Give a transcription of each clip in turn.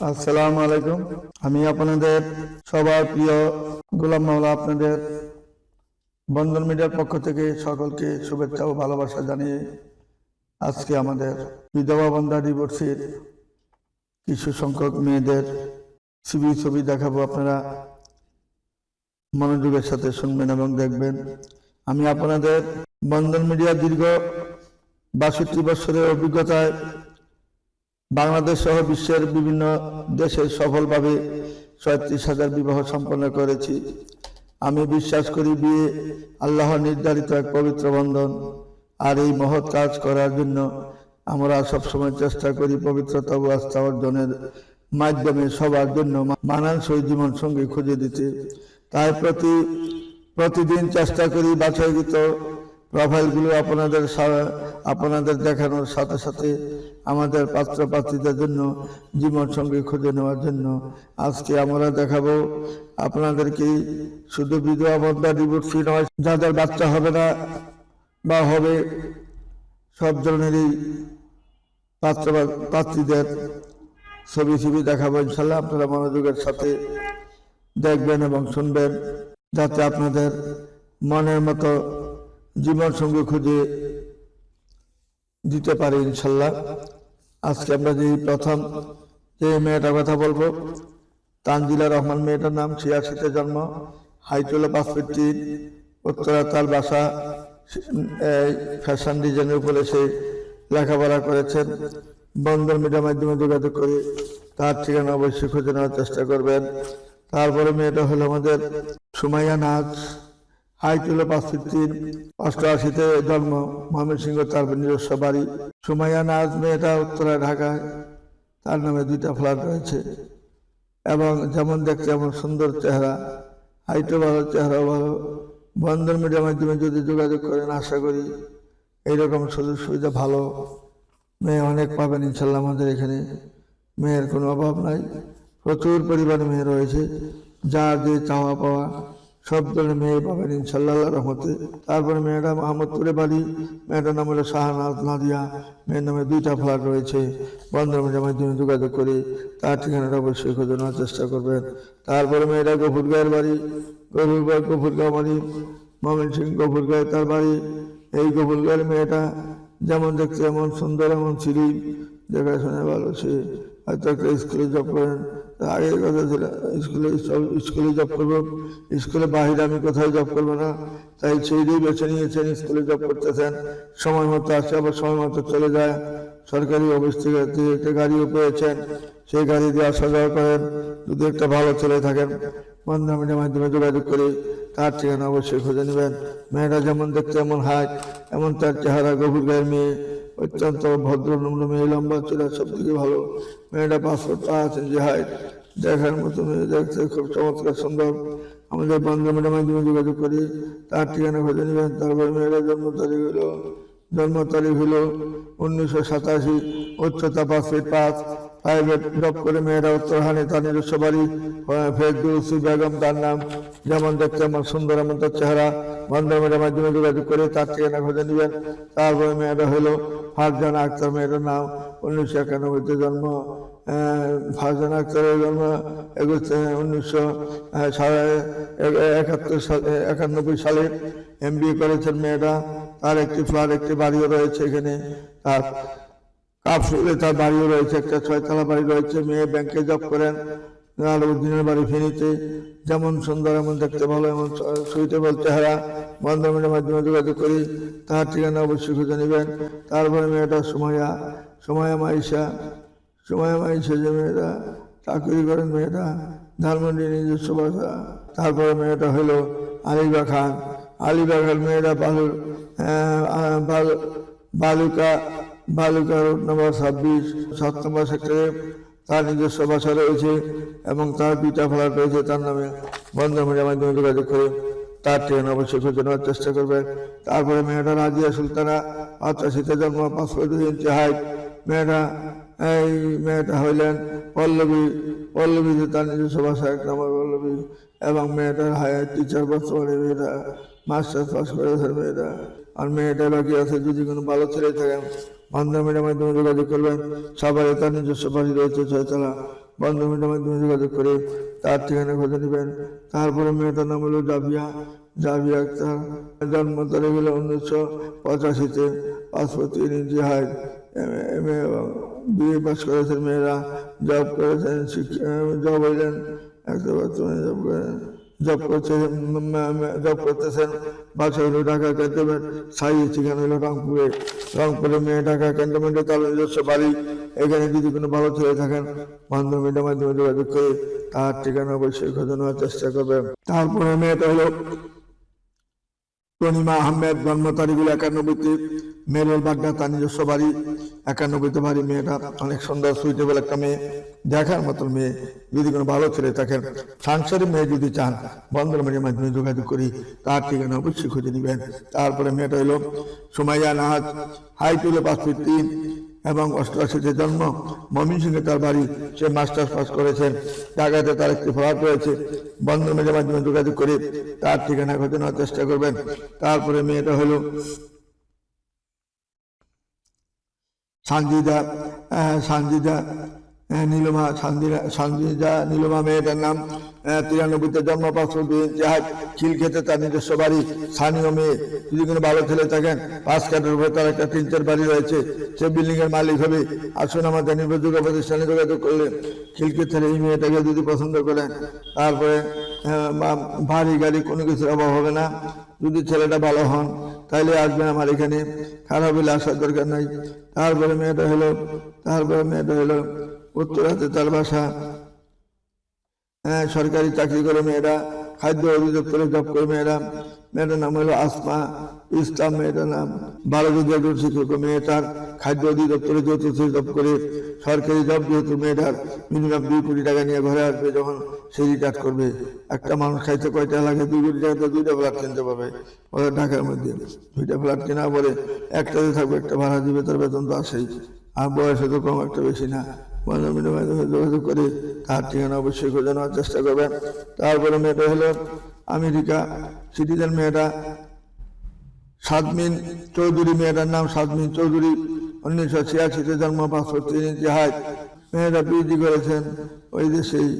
আসসালামু আলাইকুম। আমি আপনাদের সবার প্রিয় গোলাম মাওলা আপনাদের বন্ধন মিডিয়ার পক্ষ থেকে সকলকে শুভেচ্ছা ও ভালোবাসা জানিয়ে আজকে আমাদের বিধবা বন্ধা ডিভোর্সের কিছু সংখ্যক মেয়েদের ছবি ছবি দেখাবো আপনারা। মনোযোগের সাথে শুনবেন এবং দেখবেন। আমি আপনাদের বন্ধন মিডিয়া দীর্ঘ বাষট্টি বছরের অভিজ্ঞতায় বাংলাদেশ সহ বিশ্বের বিভিন্ন দেশে সফলভাবে ছয়ত্রিশ হাজার বিবাহ সম্পন্ন করেছি। আমি বিশ্বাস করি বিয়ে আল্লাহর নির্ধারিত এক পবিত্র বন্ধন। আর এই মহৎ কাজ করার জন্য আমরা সবসময় চেষ্টা করি পবিত্রতা ও আস্থা অর্জনের মাধ্যমে সবার জন্য মানানসই জীবন সঙ্গী খুঁজে দিতে। তাই প্রতি, প্রতিদিন চেষ্টা করি বাছাইকৃত প্রোফাইলগুলো আপনাদের আপনাদের দেখানোর সাথে সাথে আমাদের পাত্র পাত্রীদের জন্য, জীবন সঙ্গী খুঁজে নেওয়ার জন্য। আজকে আমরা দেখাবো আপনাদেরকে শুধু বিধবা বন্ধা ডিভোর্সি নয় যাদের বাচ্চা হবে না বা হবে, সব ধরনেরই পাত্র পাত্রীদের ছবি ছবি দেখাবো ইনশাল্লাহ। আপনারা মনোযোগের সাথে দেখবেন এবং শুনবেন, যাতে আপনাদের মনের মতো জীবন সঙ্গী খুঁজে দিতে পারি ইনশাল্লাহ। আজকে আমরা যে প্রথম যে মেয়েটার কথা বলব, তানজিলা রহমান মেয়েটার নাম, ছিয়াশিতে জন্ম হাইটুলা তিন উত্তরা তার বাসা ফ্যাশন ডিজাইনের উপরে সে লেখাপড়া করেছেন। বন্ধন মিডিয়ার মাধ্যমে যোগাযোগ করে তার ঠিকানা অবশ্যই খুঁজে নেওয়ার চেষ্টা করবেন। তারপরে মেয়েটা হলো আমাদের সুমাইয়া নাচ হাইটুলো পাঁচশো তিন অষ্টআশিতে জন্ম, ময়মনসিংহ, তার নিজস্ব বাড়ি সুমাইয়া নাজ, মেয়েটা উত্তরা, ঢাকায়। তার নামে দুইটা ফ্ল্যাট রয়েছে। এবং যেমন দেখতে এমন সুন্দর চেহারা, হাইটও ভালো, চেহারাও ভালো। বন্ধন মিডিয়ার মাধ্যমে যদি যোগাযোগ করেন, আশা করি এইরকম সুযোগ সুবিধা ভালো মেয়ে অনেক পাবেন ইনশাল্লাহ আমাদের এখানে। মেয়ের কোনো অভাব নাই। প্রচুর পরিমাণে মেয়ে রয়েছে। যে চাওয়া পাওয়া সব ধরনের মেয়ে পাবেন ইনশাল্লাহ রহমতে। তারপরে মেয়েটা মোহাম্মদপুরে বাড়ি। মেয়েটার নাম হলো শাহনাজ নাদিয়া। মেয়ের নামে দুইটা ফ্ল্যাট রয়েছে। বন্ধনের মাধ্যমে যোগাযোগ করে তার ঠিকানাটা অবশ্যই খুঁজে নেওয়ার চেষ্টা করবেন। তারপরে মেয়েটা গফুরগাঁয়ের বাড়ি। গফুরগাঁও গফুরগাঁও বাড়ি। মমিন সিং গফুরগাঁয় তার বাড়ি। এই গফুরগাঁয়ের মেয়েটা যেমন দেখতে এমন সুন্দর, এমন সিঁড়ি। দেখাশোনা ভালো, সে হয়তো একটা স্কুলে জব করেন। আগের কথা ছিল, স্কুলে স্কুলে জব করব। স্কুলে বাহিরে আমি কোথাও জব করব না। তাই সেইটাই বেছে নিয়েছেন, স্কুলে জব করতেছেন। সময় মতো আসে, আবার সময় মতো চলে যায়। সরকারি অফিস থেকে একটা গাড়িও পেয়েছেন। সেই গাড়ি দিয়ে আসা যাওয়া করেন। যদি একটা ভালো ছেলে থাকেন বন্ধনের মাধ্যমে যোগাযোগ করে। তার ঠিকানা অবশ্যই খুঁজে নেবেন। মেয়েরা যেমন দেখতে এমন হাইট এমন তার চেহারা, গভীর গায়ের মেয়ে, অত্যন্ত ভদ্র নম্র মেয়ে, লম্বা চূড়া সব থেকে ভালো। মেয়েটা পাসপোর্ট আছে, যে হাইট দেখার মতো দেখতে খুব চমৎকার সুন্দর। আমাদের বন্ধনের মাধ্যমে যোগাযোগ করি, তার ঠিকানা খুঁজে নেবেন। তারপর মেয়েরা জন্ম তারিখ হলো, জন্ম তারিখ হলো উনিশশো সাতাশি, উচ্চতা পাঁচ ফিট পাঁচ মেয়েরা উত্তরহানি তার নিজস্ব বাড়ি ফেরদৌসি বেগম, তার নাম যেমন দেখতে আমার সুন্দর, এমন চেহারা। বন্ধমের মাধ্যমে যোগাযোগ করে তার ঠিকানা খুঁজে তারপরে মেয়েরা হলো ফারজানা আক্তার মেয়েটার নাম উনিশশো একানব্বইতে জন্ম ফারজানা আক্তারের জন্ম একুশ, উনিশশো একাত্তর সালে, একানব্বই সালে এম বি করেছেন মেয়েটা তার একটি ফ্ল্যাট, একটি বাড়িও রয়েছে এখানে। তার কাপসুলে তার বাড়িও রয়েছে একটা ছয়তলা বাড়ি রয়েছে মেয়ে ব্যাংকে জব করেন দিনের বাড়ি ফেনীতে। যেমন সুন্দর এমন দেখতে ভালো এমন সুইটেবল চেহারা। বন্ধনের মাধ্যমে যোগাযোগ করি তার ঠিকানা অবশ্যই খুঁজে নেবেন। তারপরে মেয়েটা সুমাইয়া সুমাইয়া মাইশা সময়া মাইশা যে মেয়েটা চাকরি করেন মেয়েটা ধানমন্ডি নিজস্ব বাসা। তারপরে মেয়েটা হলো আলিবা খান। আলিবা খান মেয়েটা বালু আহ, আহ, বালুকা বালুকা রোড নম্বর ছাব্বিশ, সাত নম্বর সেক্টরে তার নিজস্ব বাসা রয়েছে এবং তার পিতা ফ্ল্যাট রয়েছে তার নামে বন্ধনের মাধ্যমে যোগাযোগ করে। তার ট্রেন অবশ্যই খুঁজে নেওয়ার চেষ্টা করবেন তারপরে মেয়েটা রাজিয়া সুলতানা পঁচাশিতে জন্ম পাঁচশো দুই ইঞ্চি হাইট মেয়েটা, এই মেয়েটা হইলেন পল্লবী। পল্লবীতে তার নিজস্ব বাসা এক নম্বর পল্লবী। এবং মেয়েটার হায়ার টিচার বর্তমানে মেয়েটা মাস্টার্স পাস করেছে মেয়েটা। আর মেয়েটা বাকি আছে, যদি কোনো ভালো ছেলে থাকেন বান্ধবীর মাধ্যমে যোগাযোগ করবেন সবাই তার নিজস্ব বাড়ি রয়েছে ছয়তলা। বন্ধু মিটার মাধ্যমে যোগাযোগ করে তার ঠিকানা খুঁজে নেবেন। তারপরে মেয়েটার নাম হলো জাবিয়া। জাবিয়া আক্তার জন্ম তারিখ হলো উনিশশো পঁচাশিতে। পাসপোর্ট তিন inch height M, A, BA pass করেছেন মেয়েরা। জব করেছেন জব হইলেন। একটা বর্তমানে জব করেন। জব করছে জব করতেছেন বাসা হলো ঢাকা ক্যান্টনমেন্ট সাই ঠিকানা হলো রংপুরে রংপুরে মেয়ে ঢাকা ক্যান্টনমেন্টে তার নিজস্ব বাড়ি, এখানে যদি কোনো ভালো ছেলে থাকেন বান্ধবীদের মাধ্যমে যোগাযোগ করে তার ঠিকানা অবশ্যই খোঁজানোর চেষ্টা করবেন। তারপরে মেয়েটা হলো তনিমা আহমেদ জন্ম তারিখ হলো একানব্বইতে মেরুল বাগদা তার নিজস্ব বাড়ি একানব্বইতে বাড়ি, মেয়েটা অনেক সুন্দর সুইটেবল একটা মেয়ে, দেখার মতন মেয়ে, যদি কোনো ভালো ছেলে থাকেন সাংসারিক মেয়ে যদি চান বন্দর মেয়ের মাধ্যমে যোগাযোগ করি, তার ঠিকানা অবশ্যই খুঁজে নেবেন। তারপরে মেয়েটা হলো সুমাইয়া নাহাজ হাই হলো পাঁচ ফিট তিন এবং অষ্টআশিতে জন্ম ময়মনসিংহে তার বাড়ি, সে মাস্টার্স পাস করেছেন ঢাকাতে তার একটি ফ্ল্যাট রয়েছে। বন্ধন মেয়ের মাধ্যমে যোগাযোগ করে তার ঠিকানা নেওয়ার চেষ্টা করবেন। তারপরে মেয়েটা হলো সানজিদা সানজিদা নীলমা, সানজিদা সানজিদা নীলমা মেয়েটার নাম তিরানব্বইতে জন্ম জাহাজ খিল খেতে তার নিজস্ব বাড়ি স্থানীয় মেয়ে। যদি কোনো ভালো ছেলে থাকেন পাঁচ কাঠের উপরে তার একটা তিন চার বাড়ি রয়েছে। সে বিল্ডিং এর মালিক হবে। আসুন আমাদের নির্ভরযোগ্য প্রতিষ্ঠানে যোগাযোগ করলে খিলক্ষেত্রে এই মেয়েটাকে যদি পছন্দ করেন তারপরে আহ, ভারী গাড়ি কোনো কিছুর অভাব হবে না। যদি ছেলেটা ভালো হন তাহলে আসবেন আমার এখানে। খারাপ হলে আসার দরকার নাই। তারপরে মেয়েটা হলো তারপরে মেয়েটা হলো উত্তরাতে তার বাসা হ্যাঁ সরকারি চাকরি করে মেয়েরা, খাদ্য অধিদপ্তরে জব করে মেয়েরা। মেয়েটার নাম হলো আসমা। ইসলাম মেয়েটার নাম বারো একজন শিক্ষক, মেয়েটার খাদ্য অধিদপ্তরে চতুর্থ জব করে, সরকারি জব যেহেতু মেয়েটার মিনিমাম দুই কোটি টাকা নিয়ে ঘরে আসবে, যখন সে রিটায়ার করবে। একটা মানুষ খাইতে কয়টা লাগে? দুই কোটি টাকাতে দুইটা ফ্ল্যাট কিনতে পারবে। ওদের ঢাকার মধ্যে। দুইটা ফ্ল্যাট কেনা পরে একটাতে থাকবে একটা ভাড়া দিবে তার বেতন তো আসেই আর বয়সে তো কম, একটা বেশি না। করে তার ঠিকানা অবশ্যই খোঁজা নেওয়ার চেষ্টা করবেন। তারপরে মেয়েটা হলো আমেরিকা সিটিজেন মেয়েটা সাদমিন চৌধুরী। মেয়েটার নাম সাদমিন চৌধুরী। উনিশশো ছিয়াশিতে জন্ম পাঁচশো তিন হাইট মেয়েটা পিএইচডি করেছেন। ওই দেশেই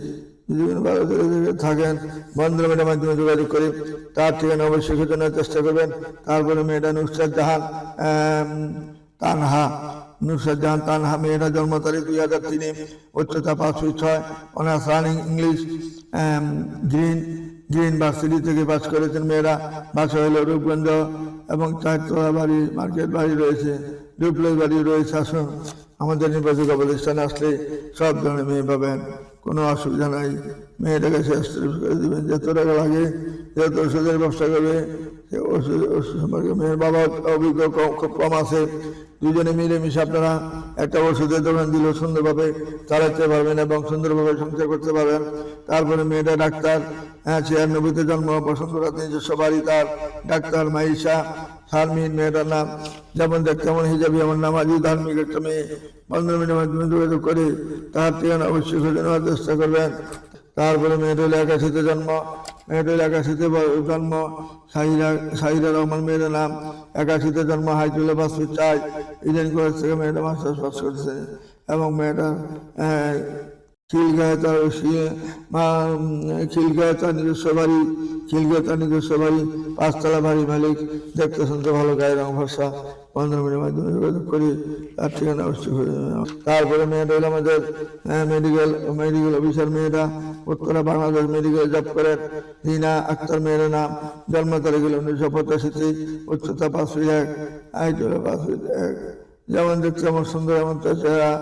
থাকেন। বন্ধুমের মাধ্যমে যোগাযোগ করে তার ঠিকানা অবশ্যই খুঁজে নেওয়ার চেষ্টা করবেন। তারপরে মেয়েটা নুসরাত জাহান তানহা। নুসরাত জাহান তানহা মেয়েটা জন্ম তারিখ দুই হাজার তিনে, উচ্চতা পাঁচ ফিট ছয়, honours running English green green varsity থেকে পাস করেছেন মেয়েরা। বাসা হলো রূপগঞ্জ এবং চারতলা বাড়ি, মার্কেট বাড়ি রয়েছে ডুপ্লেক্স বাড়ি রয়েছে। আসুন, আমাদের নির্বাচক প্রতিষ্ঠানে আসলে সব ধরনের মেয়ে পাবেন। কোনো অসুবিধা নাই। মেয়েটাকে শেষ করে দিবেন। যত টাকা লাগে ওষুধের ব্যবসা করবে ওষুধ ওষুধ মেয়ের বাবা অভিজ্ঞ খুব কম আছে। দুজনে মিলেমিশে আপনারা একটা ওষুধের দোকান দিল সুন্দরভাবে চালাতে পারবেন এবং সুন্দরভাবে সংসার করতে পারবেন। তারপরে মেয়েটা ডাক্তার হ্যাঁ ছিয়ানব্বইতে জন্ম বসন্তরাত নিজস্ব বাড়ি তার ডাক্তার মাইশা, শারমিন মেয়েটার নাম, যেমন দেখ, তেমন হিজাবি আমার নাম, আজই ধার্মিক একটা মেয়ে। বন্ধন মিডিয়ার মাধ্যমে যোগাযোগ করে তার ঠিকানা অবশ্যই চেষ্টা করবেন। তারপরে হলো একাশিতে জন্ম হলো একাশিতে জন্ম। সাহিরা সাহিরা রহমান মেয়ের নাম একাশিতে জন্ম পাঁচ ফিট চাই। ইডেন কলেজ থেকে মেয়েটা মাস্টার্স পাস করেছে এবং মেয়েটা আহ, খিলগায়ে তার তার নিজস্ব বাড়ি খিলগায়ে তার নিজস্ব বাড়ি পাঁচতলা বাড়ি মালিক। দেখতে শুনতে ভালো গায়ের রং ভাষা বন্ধনের মাধ্যমে যোগাযোগ করি তার ঠিকানা অবশ্যই তারপরে মেয়েটা হলো আমাদের মেডিকেল মেডিকেল অফিসার মেয়েটা, উত্তরা বাংলাদেশ মেডিকেল জব করেন রিনা আক্তার মেয়ের নাম। জন্ম তারিখ হলো উনিশশো পঁচাশিতে উচ্চতা পাঁচ ফিট এক আইটি হলো পাঁচ ফিট এক। যেমন দেখতে আমার সুন্দর এমন চেহারা।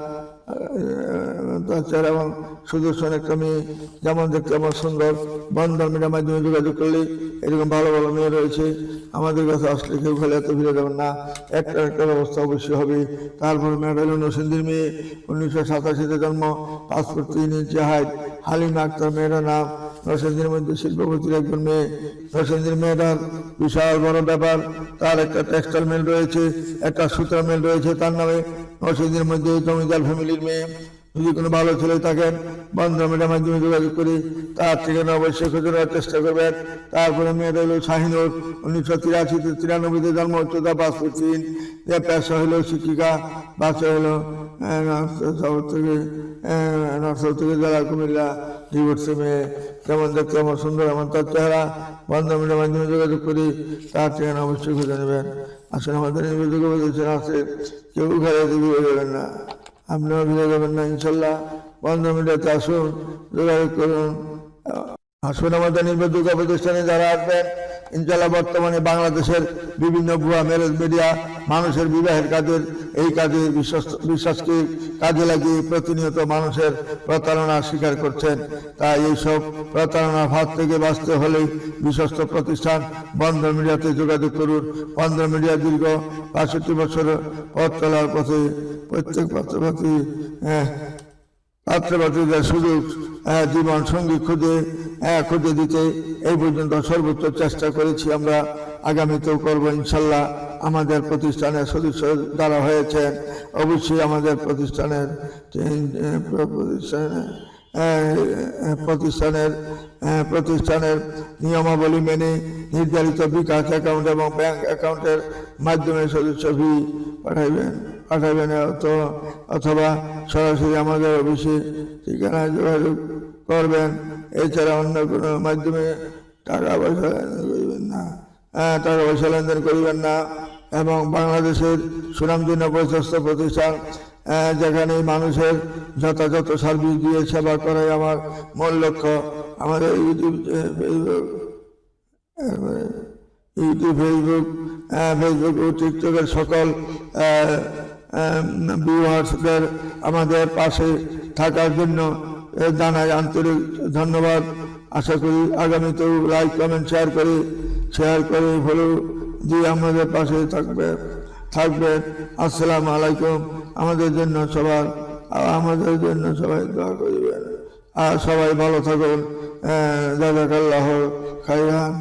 তাছাড়া এবং সুদর্শন একটা মেয়ে যেমন দেখতে আমার সুন্দর। বন্ধন মেয়ের মাধ্যমে যোগাযোগ করলে এরকম ভালো ভালো মেয়ে রয়েছে। আমাদের কাছে আসলে কেউ খেলে এত ভিড়ে যাবেন না। একটা একটা ব্যবস্থা অবশ্যই হবে। তারপর মেয়েটা হলো নসিন্দির মেয়ে, উনিশশো সাতাশিতে জন্ম পাসপোর্ট তিন ইঞ্চি হাইট হালিমা আক্তার মেয়েটার নাম। নরসিংদীর মধ্যে শিল্পপতির একজন মেয়ে, নরসিংদীর মেয়েটার বিশাল বড় ব্যাপার। তার একটা টেক্সটাইল মিল রয়েছে, একটা সুতার মিল রয়েছে, তার নামে নরসিংদীর মধ্যে জমিদার ফ্যামিলির মেয়ে। যদি কোনো ভালো ছেলে থাকেন বন্ধ মিডিয়ার মাধ্যমে যোগাযোগ করি, তার ঠিকানা অবশ্যই খুঁজে নেওয়ার চেষ্টা করবেন। তারপরে মেয়েটা হলো শাহিনুর, উনিশশো তিরাশিতে তিরানব্বইতে জন্ম, উচ্চতা পাঁচ ফুট তিন। পেশা হলো শিক্ষিকা, বাচ্চা হলো থেকে নরসল থেকে জেলা কুমিল্লা ডিভোর্সে কেমন সুন্দর, এমন তার চেহারা বন্ধ মিডিয়ার মাধ্যমে যোগাযোগ করি, তার ঠিকানা অবশ্যই খুঁজে নেবেন। আসলে আমাদের যোগাযোগ আছে কেউ ঘরে দিয়ে যাবেন না। আপনিও ভিড়ে যাবেন না, ইনশাল্লাহ। আসুন, যোগাযোগ করুন। আসুন আমাদের নির্বাচিত প্রতিষ্ঠানে যারা আসবেন ইনশাল্লাহ বর্তমানে বাংলাদেশের বিভিন্ন ভুয়া ম্যারেজ মিডিয়া, মানুষের বিবাহের কাজের, এই কাজে বিশ্বাস, বিশ্বাসকে কাজে লাগিয়ে প্রতিনিয়ত মানুষের প্রতারণার শিকার করছেন। তাই এইসব প্রতারণার হাত থেকে বাঁচতে হলে বিশ্বস্ত প্রতিষ্ঠান বন্ধ মিডিয়াতে যোগাযোগ করুন। বন্ধ মিডিয়া দীর্ঘ বাষট্টি বছর পথ চলার পথে প্রত্যেক পত্রপাতি ছাত্রছাত্রীদের সুযোগ জীবন সঙ্গী খুঁজে খুঁজে দিতে, এই পর্যন্ত সর্বোচ্চ চেষ্টা করেছি আমরা। আগামীতেও করব ইনশাল্লাহ। আমাদের প্রতিষ্ঠানের সদস্য যারা হয়েছেন, অবশ্যই আমাদের প্রতিষ্ঠানের প্রতিষ্ঠানের প্রতিষ্ঠানের প্রতিষ্ঠানের নিয়মাবলী মেনে নির্ধারিত বিকাশ অ্যাকাউন্ট এবং ব্যাংক অ্যাকাউন্টের মাধ্যমে সদস্য ফি পাঠাইবেন। পাঠাবেন অথবা সরাসরি আমাদের অফিসে ঠিকানায় যোগাযোগ করবেন। এছাড়া অন্য কোনো মাধ্যমে টাকা পয়সা করিবেন না। হ্যাঁ, টাকা পয়সা লেনদেন করিবেন না। এবং বাংলাদেশের সুনামধন্য প্রশস্ত প্রতিষ্ঠান যেখানে মানুষের যথাযথ সার্ভিস দিয়ে সেবা করাই আমার মূল লক্ষ্য। আমাদের YouTube Facebook YouTube Facebook Facebook ও টিকটকের সকল ভিউয়ার্সদের আমাদের পাশে থাকার জন্য জানাই আন্তরিক ধন্যবাদ। আশা করি আগামীতেও লাইক কমেন্ট শেয়ার করে শেয়ার করে ফলো দিয়ে আমাদের পাশে থাকবে থাকবে। আসসালামু আলাইকুম। আমাদের জন্য সবার আমাদের জন্য সবাই দোয়া করিবেন। আর সবাই ভালো থাকুন। দাদা আল্লাহ খাইরান।